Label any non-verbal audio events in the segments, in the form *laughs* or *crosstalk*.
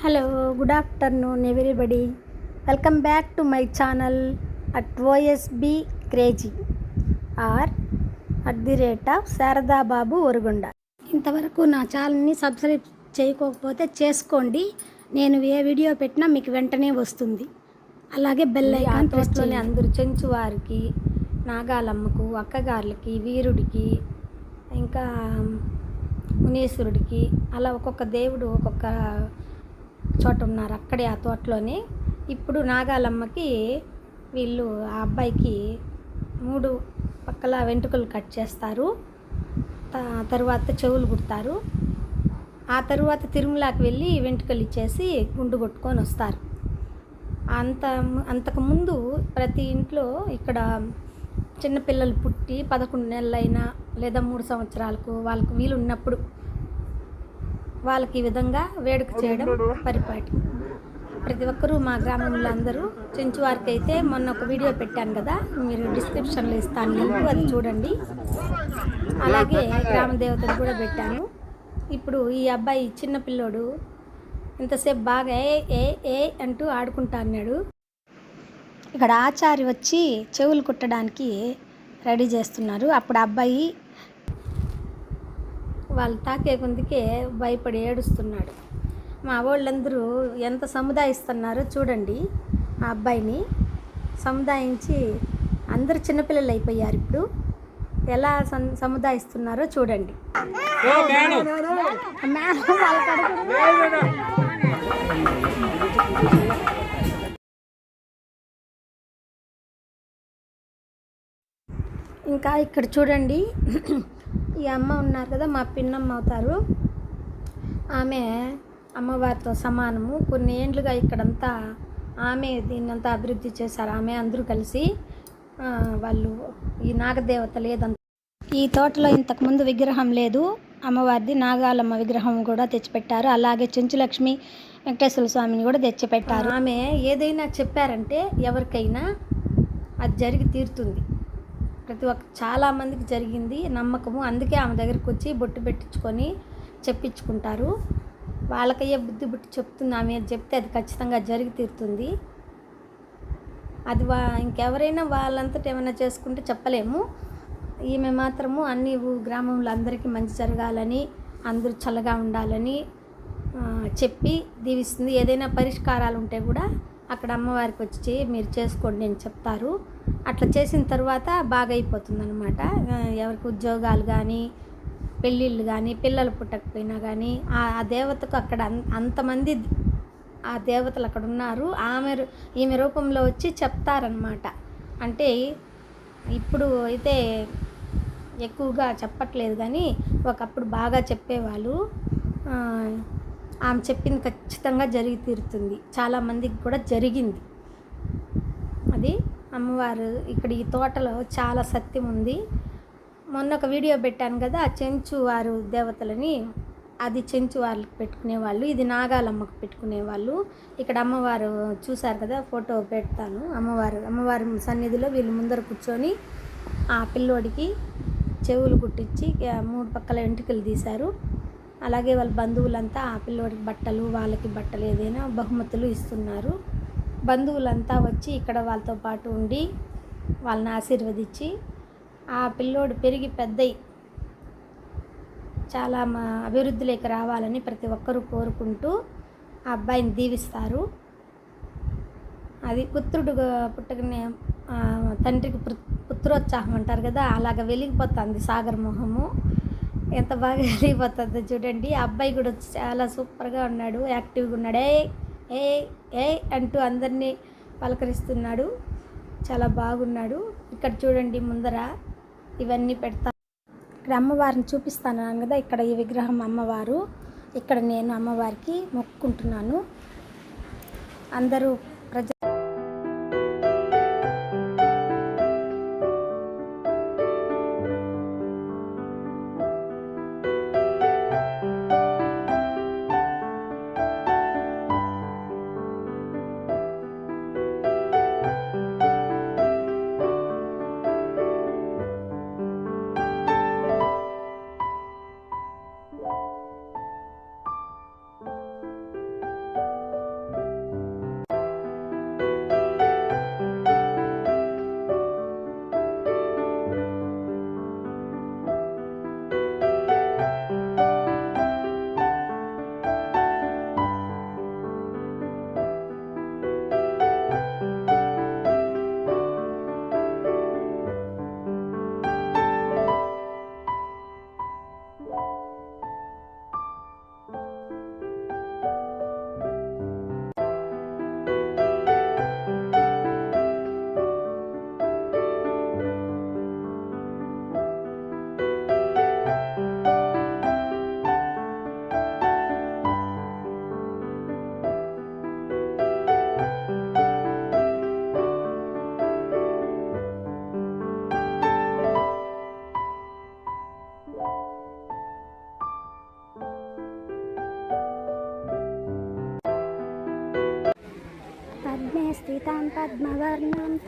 Hello good afternoon everybody welcome back to my channel at OSB crazy R at the rate of Sharada Babu Orugunda ఇంతవరకు నా ఛానల్ని subscribe చేయకపోతే చేసుకోండి. నేను ఏ video పెట్టినా మీకు వెంటనే వస్తుంది. అలాగే బెల్ ఐకాన్ చేయండి. అందరూ చెంచు వారికి నాగాలమ్మకు అక్కగారులకి వీరుడికి ఇంకా మునీశ్వరుడికి అలా ఒక్కొక్క దేవుడు ఒక్కొక్క చోట ఉన్నారు అక్కడే ఆ తోటలోనే. ఇప్పుడు నాగాలమ్మకి వీళ్ళు ఆ అబ్బాయికి మూడు పక్కల వెంట్రుకలు కట్ చేస్తారు. తర్వాత తరువాత చెవులు కుడతారు ఆ తర్వాత తిరుమలకి వెళ్ళి వెంట్రుకలు ఇచ్చేసి గుండు కొట్టుకొని వస్తారు. అంత అంతకుముందు ప్రతి ఇంట్లో ఇక్కడ చిన్నపిల్లలు పుట్టి పదకొండు నెలలైనా లేదా మూడు సంవత్సరాలకు వాళ్ళకు వీలు ఉన్నప్పుడు వాళ్ళకి ఈ విధంగా వేడుక చేయడం పరిపాటి. ప్రతి ఒక్కరూ మా గ్రామంలో అందరూ చెంచు వారికి అయితే మొన్న ఒక వీడియో పెట్టాను కదా మీరు డిస్క్రిప్షన్లో ఇస్తాను లింక్ అది చూడండి. అలాగే గ్రామ దేవతలు కూడా పెట్టాను. ఇప్పుడు ఈ అబ్బాయి చిన్న పిల్లోడు ఇంతసేపు బాగా ఏ ఏ ఏ అంటూ ఆడుకుంటా అన్నాడు. ఇక్కడ ఆచారి వచ్చి చెవులు కుట్టడానికి రెడీ చేస్తున్నారు. అప్పుడు అబ్బాయి వాళ్ళు తాకే కొందికే భయపడి ఏడుస్తున్నాడు. మా వాళ్ళందరూ ఎంత సముదాయిస్తున్నారో చూడండి ఆ అబ్బాయిని. సముదాయించి అందరు చిన్నపిల్లలు అయిపోయారు ఇప్పుడు. ఎలా సముదాయిస్తున్నారో చూడండి. ఇంకా ఇక్కడ చూడండి. ఈ అమ్మ ఉన్నారు కదా మా పిన్నమ్మ అవుతారు. ఆమె అమ్మవారితో సమానము. కొన్ని ఏండ్లుగా ఇక్కడంతా ఆమె దీన్నంతా అభివృద్ధి చేశారు. ఆమె అందరూ కలిసి వాళ్ళు ఈ నాగదేవత లేదంత ఈ తోటలో ఇంతకుముందు విగ్రహం లేదు. అమ్మవారిది నాగాలమ్మ విగ్రహం కూడా తెచ్చిపెట్టారు. అలాగే చెంచులక్ష్మి వెంకటేశ్వర స్వామిని కూడా తెచ్చిపెట్టారు. ఆమె ఏదైనా చెప్పారంటే ఎవరికైనా అది జరిగి తీరుతుంది. ప్రతి ఒక్క చాలా మందికి జరిగింది నమ్మకము. అందుకే ఆమె దగ్గరికి వచ్చి బొట్టు పెట్టించుకొని చెప్పించుకుంటారు. వాళ్ళకయ్యే బుద్ధి బుట్టి చెప్తుంది. ఆమె చెప్తే అది ఖచ్చితంగా జరిగి తీరుతుంది. అది వా ఇంకెవరైనా వాళ్ళంతట ఏమైనా చేసుకుంటే చెప్పలేము. ఈమె మాత్రము అన్ని గ్రామంలో అందరికీ మంచి జరగాలని అందరూ చల్లగా ఉండాలని చెప్పి దీవిస్తుంది. ఏదైనా పరిష్కారాలు ఉంటే కూడా అక్కడ అమ్మవారికి వచ్చి మీరు చేసుకోండి అని చెప్తారు. అట్లా చేసిన తర్వాత బాగా అయిపోతుంది అనమాట ఎవరికి ఉద్యోగాలు కానీ పెళ్ళిళ్ళు కానీ పిల్లలు పుట్టకపోయినా కానీ ఆ ఆ దేవతకు అక్కడ అంతమంది ఆ దేవతలు అక్కడ ఉన్నారు. ఆమె ఈమె రూపంలో వచ్చి చెప్తారనమాట అంటే ఇప్పుడు అయితే ఎక్కువగా చెప్పట్లేదు కానీ ఒకప్పుడు బాగా చెప్పేవాళ్ళు. ఆమె చెప్పింది ఖచ్చితంగా జరిగి తీరుతుంది. చాలామందికి కూడా జరిగింది. అది అమ్మవారు ఇక్కడ ఈ తోటలో చాలా సత్యం ఉంది. మొన్న ఒక వీడియో పెట్టాను కదా ఆ చెంచువారు దేవతలని అది చెంచు వాళ్ళకి పెట్టుకునేవాళ్ళు ఇది నాగాలమ్మకు పెట్టుకునేవాళ్ళు. ఇక్కడ అమ్మవారు చూశారు కదా ఫోటో పెడతాను. అమ్మవారు అమ్మవారి సన్నిధిలో వీళ్ళు ముందర కూర్చొని ఆ పిల్లోడికి చెవులు కుట్టించి మూడు పక్కల వెంట్రుకలు తీశారు. అలాగే వాళ్ళ బంధువులంతా ఆ పిల్లోడికి బట్టలు వాళ్ళకి బట్టలు ఏదైనా బహుమతులు ఇస్తున్నారు. బంధువులంతా వచ్చి ఇక్కడ వాళ్ళతో పాటు ఉండి వాళ్ళని ఆశీర్వదించి ఆ పిల్లోడు పెరిగి పెద్దయి చాలా మా అభివృద్ధిలోకి రావాలని ప్రతి ఒక్కరూ కోరుకుంటూ ఆ అబ్బాయిని దీవిస్తారు. అది పుత్రుడు పుట్టకనే తండ్రికి పుత్రోత్సాహం అంటారు కదా అలాగ వెలిగిపోతుంది సాగర్ మొహము. ఎంత బాగా *laughs* వెలిగిపోతుందో చూడండి. ఆ అబ్బాయి కూడా చాలా సూపర్గా ఉన్నాడు యాక్టివ్గా ఉన్నాడే. ఏ ఏ అంటూ అందరినీ పలకరిస్తున్నాడు. చాలా బాగున్నాడు. ఇక్కడ చూడండి ముందర ఇవన్నీ పెడతా. ఇక్కడ అమ్మవారిని చూపిస్తాను కదా ఇక్కడ ఈ విగ్రహం అమ్మవారు. ఇక్కడ నేను అమ్మవారికి మొక్కుకుంటున్నాను. అందరూ you.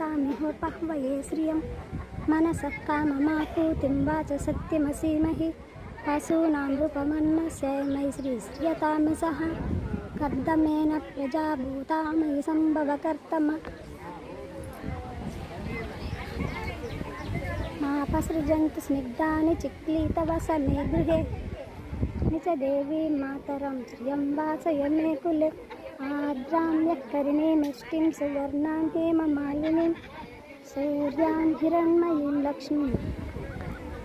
पद्मवर्णां तामिहोपह्वये श्रियं मनसः काममापूतिं वाच सत्यमसीमहि पशूनां रूपमन्नस्य मयि श्रीश्रियतामसः कर्दमेन प्रजाभूता मयि सम्भवकर्तम मापसृजन्तु स्निग्धानि चिक्लीतवसमे गृहे निच देवीं मातरं श्रियं वासय मे कुले आर्द्रां यः करिणीमिष्टिं सुवर्णां हेममालिनीं सूर्यां हिरण्मयीं लक्ष्मीं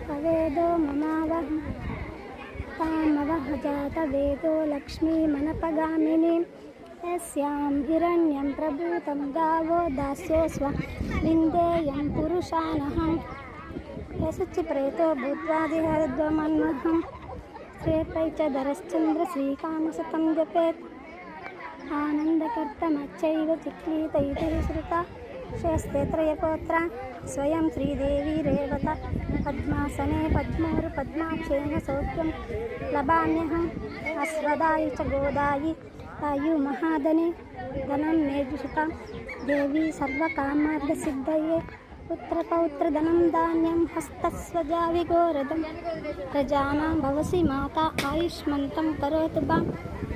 पवेदो ममावहं तामवह जातवेदो लक्ष्मीमनपगामिनीं यस्यां हिरण्यं प्रभूतं गावो दास्यो स्व विन्देयं पुरुषानहम् यशुचि प्रेतो भूत्वादिहरद्वमन्महं श्रेपै च धरश्चन्द्रश्रीकामशतं जपेत् आनन्दकर्तमच्चैव चिक्लीतैतैः श्रुता शस्ते त्रयपोत्रा स्वयं श्रीदेवी रेवता पद्मासने पद्मोरुपद्माक्षेण सौख्यं लभाम्यहम् अश्वदायि च गोदायि तायुमहादने धनं मेजुषितां देवी सर्वकामार्थसिद्धये पुत्रपौत्रधनं धान्यं हस्तस्वजाविगोरदं प्रजानां भवसि माता आयुष्मन्तं करोतु बां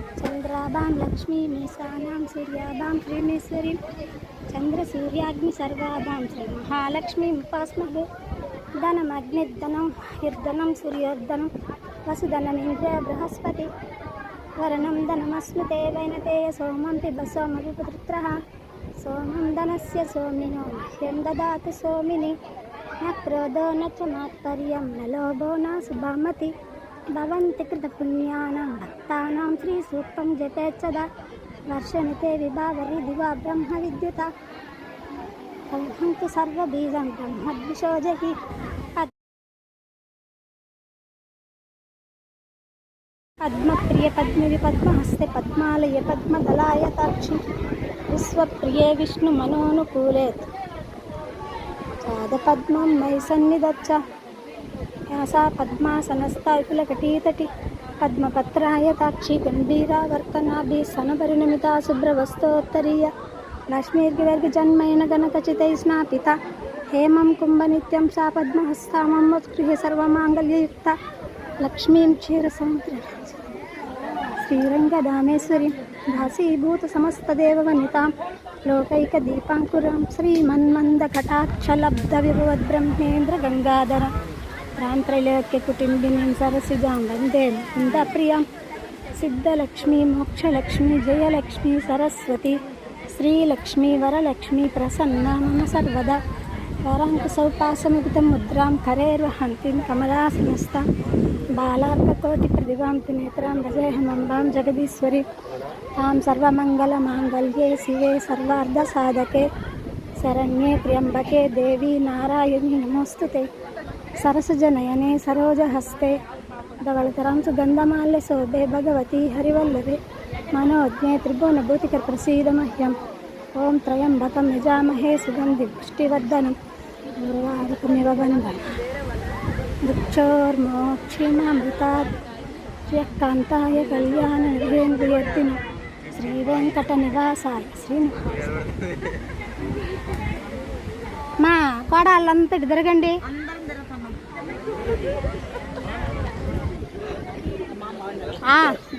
चन्द्राभां लक्ष्मीमीशानां सूर्याभां श्रीमेश्वरीं चन्द्रसूर्याग्निसर्वाभां श्रीमहालक्ष्मीमुपास्महे धनमग्निर्धनं हिर्धनं सूर्योर्धनं वसुधनमिन्द्र बृहस्पति वरणं धनमस्मृते वैनते सोमं पिब सोमविपुत्रः सोमं धनस्य सोमिनो मह्यं ददातु सोमिनि न क्रोधो न च मात्पर्यं न लोभो न భవంతి కృతపుణ్యానాం భక్తానాం శ్రీసూక్తం జపేచ్చద వర్షనితే విభావరి దివా బ్రహ్మ విద్యుత బ్రహ్మంతు సర్వబీజం బ్రహ్మద్విషోజహి పద్మప్రియ పద్మివి పద్మహస్తే పద్మాలయ పద్మదళాయ తాక్షి విశ్వప్రియే విష్ణుమనోనుకూలేత్ పాదపద్మం మై సన్నిధచ్చ వ్యాసాపద్మాసనస్థాయులకటీతటి పద్మపత్రాయతాక్షి గంభీరావర్తనాభి సనపరిణమితా శుభ్రవస్తోత్తరీయ లక్ష్మీర్గివర్గజన్మేన గణకచితై స్నాపిత హేమం కుంభనిత్యం సా పద్మహస్తా మమ్మత్గృహి సర్వమాంగళ్యయుక్త లక్ష్మీం క్షీరసముద్ర శ్రీరంగదామేశ్వరి భాసీభూత సమస్తదేవవనితాం లోకైకదీపాంకురం శ్రీమన్మందకటాక్షలబ్ధ విభవద్బ్రహ్మేంద్ర గంగాధర ಪ್ರಾಂತ್ರೈಲಯಕ್ಕೆ ಕುಟುಂಬಿನಿಂಸರಸಿಗಾಂಗಂದೇನು ಕುಂದಾಪ್ರಿಯಂ ಸಿದ್ಧಲಕ್ಷ್ಮಿ ಮೋಕ್ಷಲಕ್ಷ್ಮಿ ಜಯಲಕ್ಷ್ಮಿ ಸರಸ್ವತಿ ಶ್ರೀಲಕ್ಷ್ಮಿ ವರಲಕ್ಷ್ಮಿ ಪ್ರಸನ್ನ ಮನ ಸರ್ವದ ವಾರಾಂಕುಸೌಪಾಸಮಿಗುತ ಮುದ್ರಾಂ ಕರೇರ್ವಹಂತಿಂ ಕಮಲಾಸನಸ್ತ ಬಾಲಾರ್ಕಕೋಟಿ ಪ್ರತಿಭಾಂತಿ ನೇತ್ರಾಂ ಭಜೇಹಮಂಬಾಂ ಜಗದೀಶ್ವರಿ ತಾಂ ಸರ್ವಮಂಗಲ ಮಾಂಗಲ್ಯೆ ಶಿವೆ ಸರ್ವಾರ್ಧ ಸಾಧಕೆ ಶರಣ್ಯೆ ತ್ರ್ಯಂಬಕೆ ದೇವಿ ನಾರಾಯಣಿ ನಮೋಸ್ತುತೆ सरसुजनयने सरोजहस्ते धवलतरां सुगन्धमाल्य शोभे भगवती हरिवल्लभे मनोज्ञे त्रिभुवनभूतिकप्रसीद मह्यम् ॐ त्र्यम्बकं यजामहे सुगन्धिपुष्टिवर्धनं उर्वारुकमिव बन्धनं वृक्षोर्मोक्षिमामृतात् यः कान्ताय कल्याणनिवेन्द्रियर्तिनं శ్రీవేంకటనివాసాయ శ్రీనివాస మా కోడాళ్ళంతా ఇటు తిరగండి ఆ,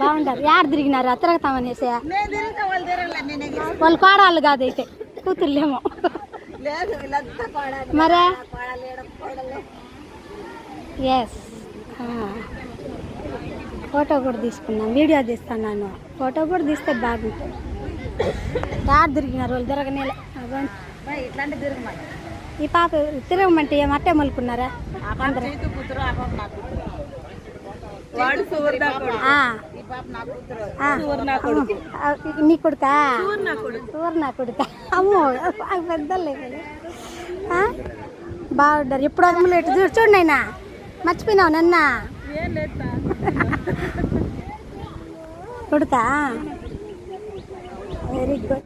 బాగుంటారు యాడ తిరిగినారు? తిరగతామనేసి వాళ్ళు కోడాళ్ళు కూతుర్లేమో. లేదు వీళ్ళంతా కోడాలి మరే? ఎస్ ఫోటో కూడా తీసుకున్నాం. వీడియో తీస్తున్నాను. ఫోటో కూడా తీస్తే బాగుంటుంది. యాడ తిరిగినారు? వాళ్ళు తిరగనేలే. ఇట్లాంటి తిరగమాట ఈ పాప తిరగమంటే ఏం అట్టే మలుకున్నారా? నా కొడుకు. ఆ, ఈ పాప నా కూతురు. ఆ. సూర్ నా కొడుకు. అమ్మో. పెద్దలే? బాగుంటారు ఎప్పుడు అమ్మలు ఎటు చూడు చూడు నాయనా. మర్చిపోయినావు నన్న? కొడుకా? వెరీ గుడ్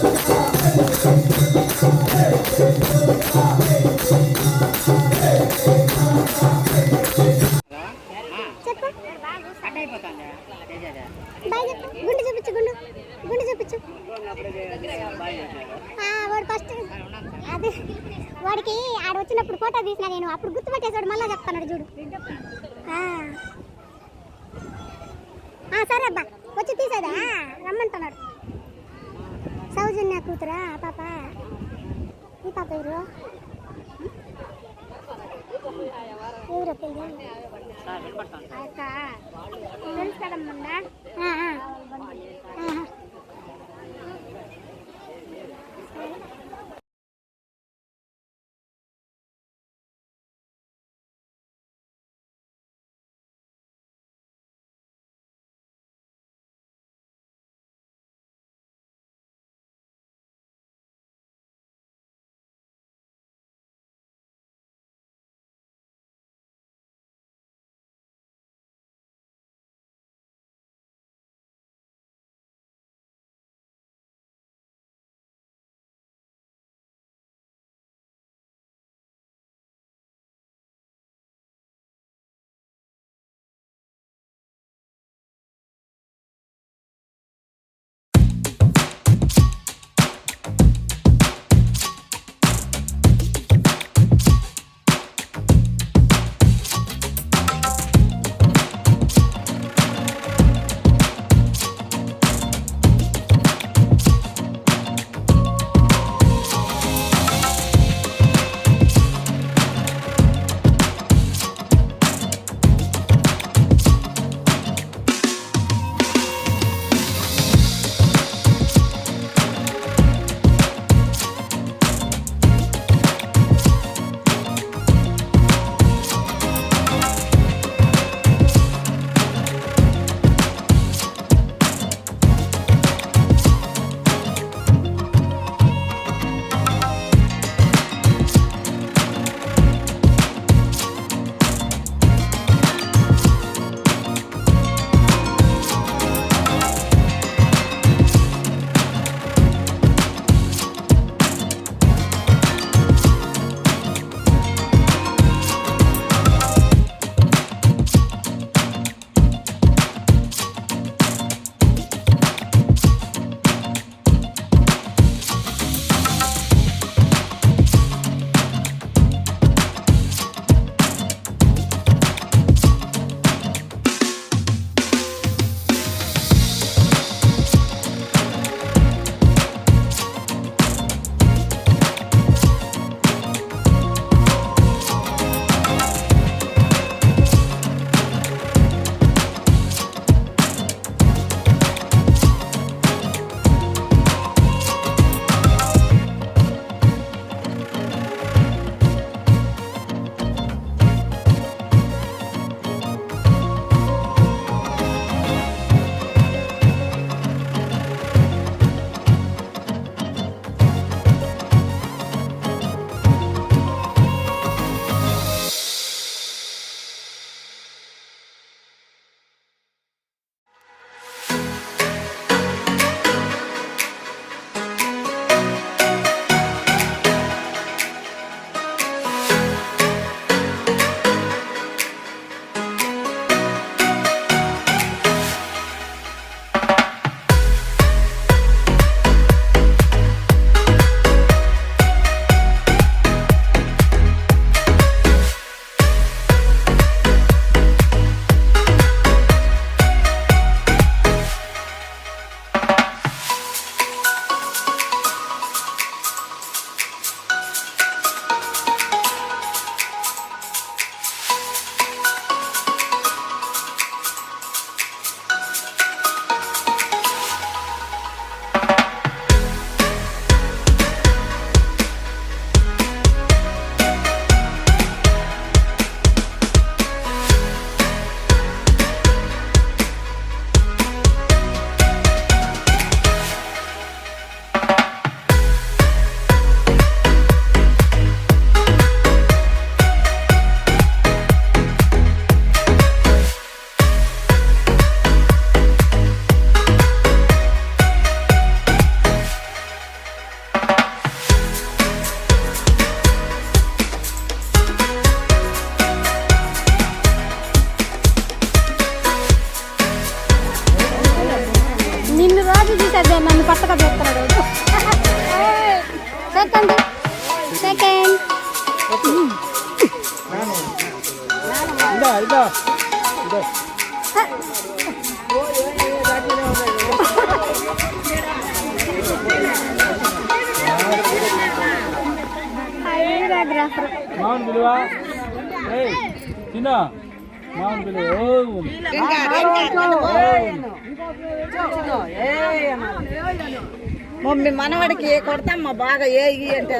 మమ్మీ మనవాడికి కొడతామ్మా బాగా ఏ ఈ అంటే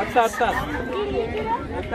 అత్త అత్త అత్త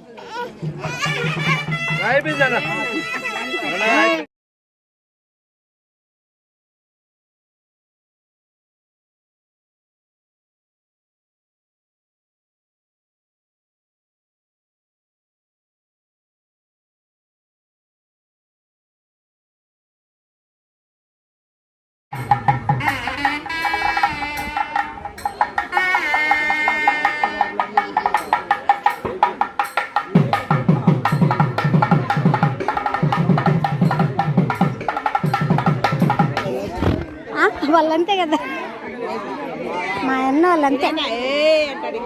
అయిపోయింది అయిపోయింది అన్న వాళ్ళు అంతే కదా. మా అన్న వాళ్ళు అంతే అంటాడు